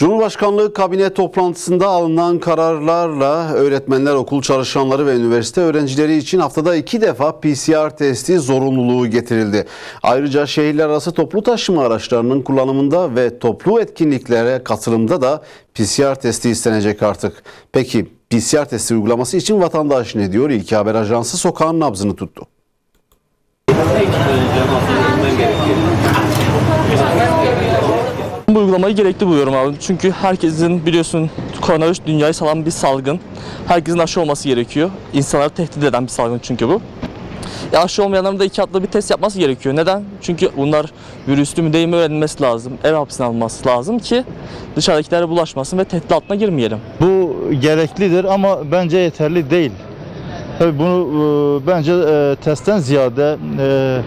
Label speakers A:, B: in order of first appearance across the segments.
A: Cumhurbaşkanlığı kabine toplantısında alınan kararlarla öğretmenler, okul çalışanları ve üniversite öğrencileri için haftada iki defa PCR testi zorunluluğu getirildi. Ayrıca şehirler arası toplu taşıma araçlarının kullanımında ve toplu etkinliklere katılımda da PCR testi istenecek artık. Peki PCR testi uygulaması için vatandaş ne diyor? İlki Haber Ajansı sokağın nabzını tuttu.
B: Bu uygulamayı gerekli buluyorum abi. Çünkü herkesin biliyorsun koronavirüs dünyayı salan bir salgın. Herkesin aşı olması gerekiyor. İnsanları tehdit eden bir salgın çünkü bu. Ya aşı olmayanların da iki atlı bir test yapması gerekiyor. Neden? Çünkü bunlar virüslü mü değil mi öğrenilmesi lazım. Ev hapsine alınması lazım ki dışarıdakilere bulaşmasın ve tehdit altına girmeyelim.
C: Bu gereklidir ama bence yeterli değil. Tabii bunu e, bence e, testten ziyade e,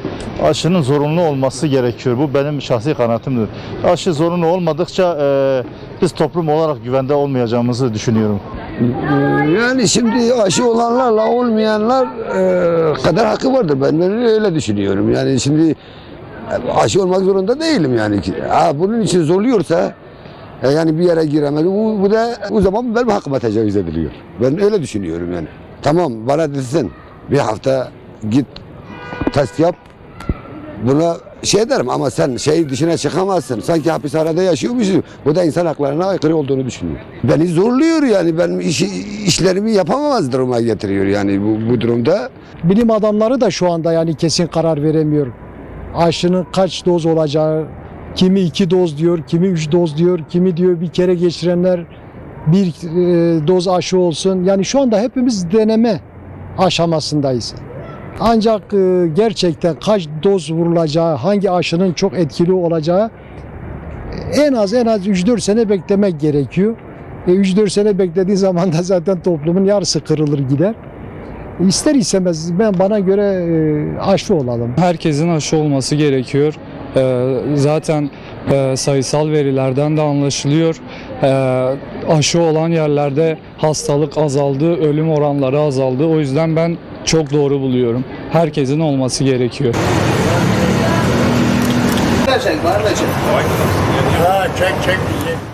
C: aşının zorunlu olması gerekiyor. Bu benim şahsi kanaatimdir. Aşı zorunlu olmadıkça e, biz toplum olarak güvende olmayacağımızı düşünüyorum.
D: Yani şimdi aşı olanlarla olmayanlar e, kadar hakkı vardır. Ben, ben öyle düşünüyorum. Yani şimdi e, aşı olmak zorunda değilim yani. Ha, bunun için zorluyorsa e, yani bir yere giremez. Bu, bu da o zaman benim hakkıma tecavüz ediliyor. Ben öyle düşünüyorum yani. Tamam bana desin bir hafta git test yap. Buna şey derim ama sen şey dışına çıkamazsın. Sanki hapishanede yaşıyormuşsun. Bu da insan haklarına aykırı olduğunu düşünüyorum. Beni zorluyor yani. Benim işi, işlerimi yapamamaz duruma getiriyor yani bu, bu durumda.
E: Bilim adamları da şu anda yani kesin karar veremiyor. Aşının kaç doz olacağı, kimi iki doz diyor, kimi üç doz diyor, kimi diyor bir kere geçirenler bir e, doz aşı olsun. Yani şu anda hepimiz deneme aşamasındayız. Ancak e, gerçekten kaç doz vurulacağı, hangi aşının çok etkili olacağı en az en az 3-4 sene beklemek gerekiyor. E, 3-4 sene beklediği zaman da zaten toplumun yarısı kırılır gider. İster istemez ben bana göre e, aşı olalım.
F: Herkesin aşı olması gerekiyor. Zaten e, sayısal verilerden de anlaşılıyor. Ee, aşı olan yerlerde hastalık azaldı, ölüm oranları azaldı. O yüzden ben çok doğru buluyorum. Herkesin olması gerekiyor.
G: Çek çek bizi.